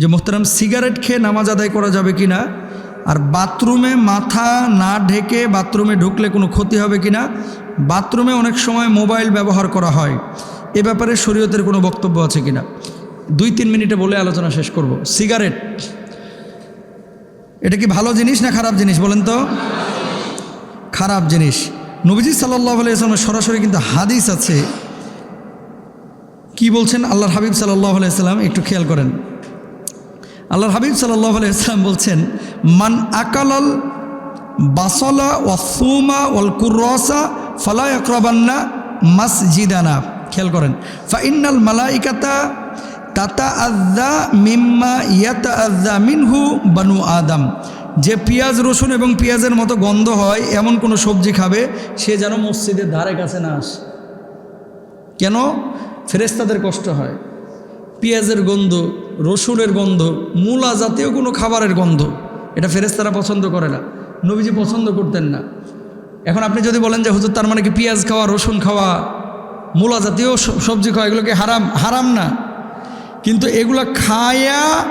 যে মোহতারাম সিগারেট খেয়ে নামাজ আদায় করা যাবে কি না আর বাথরুমে মাথা না ঢেকে বাথরুমে ঢুকলে কোনো ক্ষতি হবে কি না বাথরুমে অনেক সময় মোবাইল ব্যবহার করা হয়। এ ব্যাপারে শরীয়তের কোনো বক্তব্য আছে কি না দুই তিন মিনিটে বলে আলোচনা শেষ করব। সিগারেট, এটা কি ভালো জিনিস না খারাপ জিনিস বলেন তো? খারাপ জিনিস। নবীজি সাল্লাহ আলাইসলামের সরাসরি কিন্তু হাদিস আছে। কি বলছেন? আল্লাহর হাবিব সাল্লাহ আলাইসাল্লাম একটু খেয়াল করেন। আল্লাহর হাবিব সাল্লাহ আলাইসাল্লাম বলছেন, মান আকালাল বাসলা ও সুমা ওয়াল কুরসা ফালা আকরাবান্না মাসজিদানা। খেয়াল করেন ফাইনাল মালাইকাতা তাতা আজ্জা মিম্মা ইয়াতা আজ্জা মিনহু বানু আদম। যে পেঁয়াজ, রসুন এবং পেঁয়াজের মতো গন্ধ হয়, এমন কোনো সবজি খাবে, সে যেন মসজিদের ধারে কাছে না আসে। কেন? ফেরেস্তাদের কষ্ট হয়। পেঁয়াজের গন্ধ, রসুনের গন্ধ, মূলা জাতীয় কোনো খাবারের গন্ধ। এটা ফেরেস্তারা পছন্দ করে না। নবীজি পছন্দ করতেন না। এখন আপনি যদি বলেন যে, হুজুর, তার মানে কি পেঁয়াজ খাওয়া, রসুন খাওয়া, মূলা জাতীয় সবজি খাওয়া এগুলোকে হারাম? হারাম না। কিন্তু এগুলো খায়া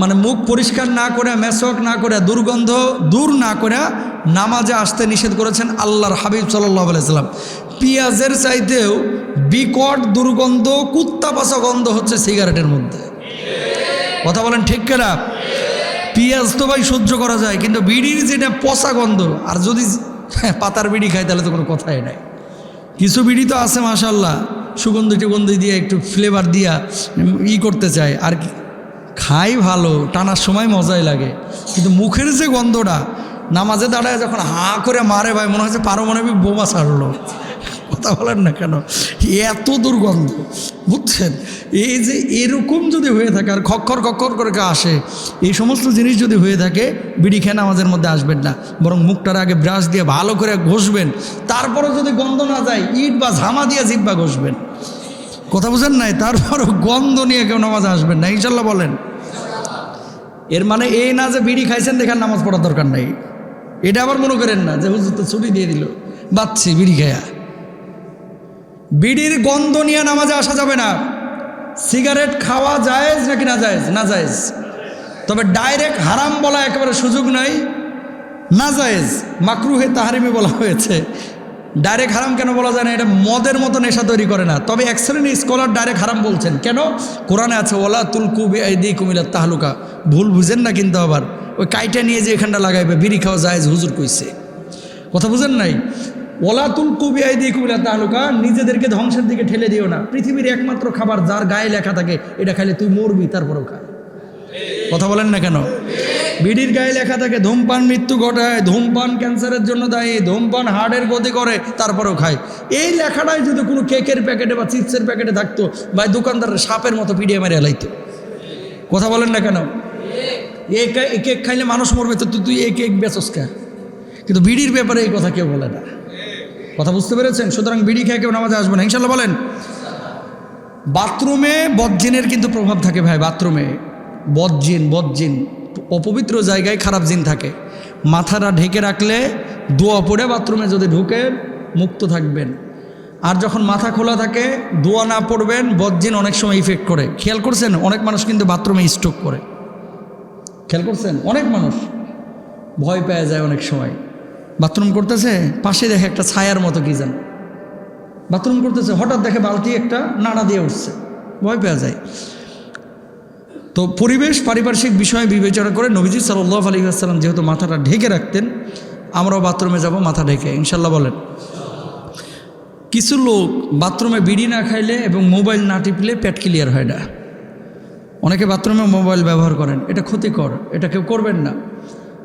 মানে মুখ পরিষ্কার না করে মেসক না করে, দুর্গন্ধ দূর না করে নামাজে আসতে নিষেধ করেছেন আল্লাহর হাবিব সাল্লাহ আলাইসাল্লাম পেঁয়াজের চাইতেও বিকট দুর্গন্ধ, কুত্তা পাশা গন্ধ হচ্ছে সিগারেটের মধ্যে। কথা বলেন ঠিক কেনা? পেঁয়াজ তো ভাই সহ্য করা যায়, কিন্তু বিড়ির যেটা পচা গন্ধ, আর যদি পাতার বিড়ি খায় তাহলে তো কোনো কথাই নাই। কিছু বিড়ি তো আছে মাশাল্লাহ সুগন্ধি টুগন্ধি দিয়ে একটু ফ্লেভার দিয়া ই করতে চায়, আর কি খাই ভালো, টানার সময় মজাই লাগে। কিন্তু মুখের যে গন্ধটা, নামাজে দাঁড়ায় যখন হা করে মারে ভাই, মনে হচ্ছে পারমাণবিক বোমা ছাড়লো। কথা বলেন না কেন? এত দুর্গন্ধ, বুঝছেন? এই যে এরকম যদি হয়ে থাকে, আর খক্কর খক্কর করে আসে, এই সমস্ত জিনিস যদি হয়ে থাকে, বিড়ি খেয়ে নামাজের মধ্যে আসবেন না। বরং মুখটার আগে ব্রাশ দিয়ে ভালো করে ঘষবেন। তারপরও যদি গন্ধ না যায়, ইট বা ঝামা দিয়ে জিব্বা ঘষবেন। কথা বুঝেন নাই? তারপরও গন্ধ নিয়ে কেউ নামাজে আসবেন না, ইনশাল্লাহ বলেন। এর মানে এই না যে বিড়ি খাইছেন দেখার নামাজ পড়ার দরকার নাই। এটা আবার মনে করেন না যে হুজুর তো ছুটি দিয়ে দিল। বাচ্ছি বিড়ি খায়া। বিড়ির গন্ধ নিয়ে নামাজে আসা যাবে না। সিগারেট খাওয়া জায়েজ নাকি না জায়েজ? না জায়েজ। তবে ডাইরেক্ট হারাম বলা একেবারে সুযোগ নাই। না জায়েজ। মাকরুহে তাহারিমি বলা হয়েছে। ডাইরেক্ট হারাম কেন বলা যায় না? এটা মদের মতো নেশা তৈরি করে না। তবে এক শ্রেণির স্কলার ডাইরেক্ট হারাম বলছেন। কেন? কোরআনে আছে ওলা তুলকু দি কুমিল্লা তাহলুকা। ভুল বুঝেন না কিন্তু আবার। ওই কাইটা নিয়ে যে এখানটা লাগাইবে, বিড়ি খাওয়া জায়েজ হুজুর কইছে। কথা বুঝেন নাই? ওলাতুল কবি আই দিয়ে কুমিল্লা তাহলুকা। নিজেদেরকে ধ্বংসের দিকে ঠেলে দিও না। পৃথিবীর একমাত্র খাবার যার গায়ে লেখা থাকে, এটা খাইলে তুই মরবি, তারপরেও খা। কথা বলেন না কেন? বিড়ির গায়ে লেখা থাকে, ধূমপান মৃত্যু ঘটায়, ধূমপান ক্যান্সারের জন্য দায়ী, ধূমপান হার্টের গতি করে, তারপরেও খায়। এই লেখাটাই যদি কোনো কেকের প্যাকেটে বা চিপসের প্যাকেটে থাকতো, বা দোকানদারের সাপের মতো পিডিয়ে মেরে এলাইতো কথা বলেন না কেন? এই কেক খাইলে মানুষ মরবে, তো তুই এই কেক বেচস কে? কিন্তু বিড়ির ব্যাপারে এই কথা কেউ বলে না। কথা বুঝতে পেরেছেন? সুতরাং বিড়ি খেয়ে কেউ নামাজে আসবে না। ইনশাল্লাহ বলেন। বাথরুমে বদজিনের কিন্তু প্রভাব থাকে ভাই, বাথরুমে। বদজিন বদজিন। অপবিত্র জায়গায় খারাপ জিন থাকে। মাথাটা ঢেকে রাখলে দোয়া পড়ে বাথরুমে যদি ঢুকেন মুক্ত থাকবেন। আর যখন মাথা খোলা থাকে, দোয়া না পড়বেন বদজিন অনেক সময় ইফেক্ট করে। খেয়াল করছেন? অনেক মানুষ কিন্তু বাথরুমে স্ট্রোক করে। খেয়াল করছেন? অনেক মানুষ ভয় পেয়ে যায় অনেক সময়। বাথরুম করতেছে, পাশে দেখে একটা ছায়ার মতো কি যেন। বাথরুম করতেছে, হঠাৎ দেখে বালতি একটা নাড়া দিয়ে উঠছে। ভয় পেয়ে যায়। তো পরিবেশ, পারিপার্শ্বিক বিষয়ে বিবেচনা করে নবীজি সাল্লাহ আলী আসসালাম যেহেতু মাথাটা ঢেকে রাখতেন, আমরাও বাথরুমে যাব, মাথা ঢেকে ইনশাল্লাহ বলেন। কিছু লোক বাথরুমে বিড়ি না খাইলে এবং মোবাইল না টিপলে পেট ক্লিয়ার হয় না। অনেকে বাথরুমে মোবাইল ব্যবহার করেন, এটা ক্ষতিকর, এটা কেউ করবেন না।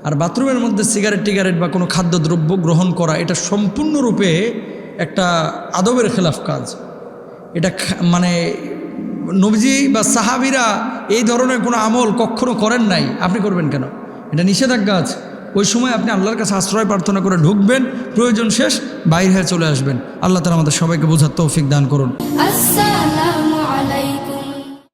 আর বাথরুমের মধ্যে সিগারেট, টিগারেট বা কোনো খাদ্যদ্রব্য গ্রহণ করা, এটা সম্পূর্ণরূপে একটা আদবের খেলাফ কাজ। এটা মানে নবজি বা সাহাবিরা এই ধরনের কোনো আমল কখনো করেন নাই। আপনি করবেন কেন? এটা নিষেধাজ্ঞা আছে। ওই সময় আপনি আল্লাহর কাছে আশ্রয় প্রার্থনা করে ঢুকবেন, প্রয়োজন শেষ, বাইরে চলে আসবেন। আল্লাহ তালা আমাদের সবাইকে বোঝার তৌফিক দান করুন।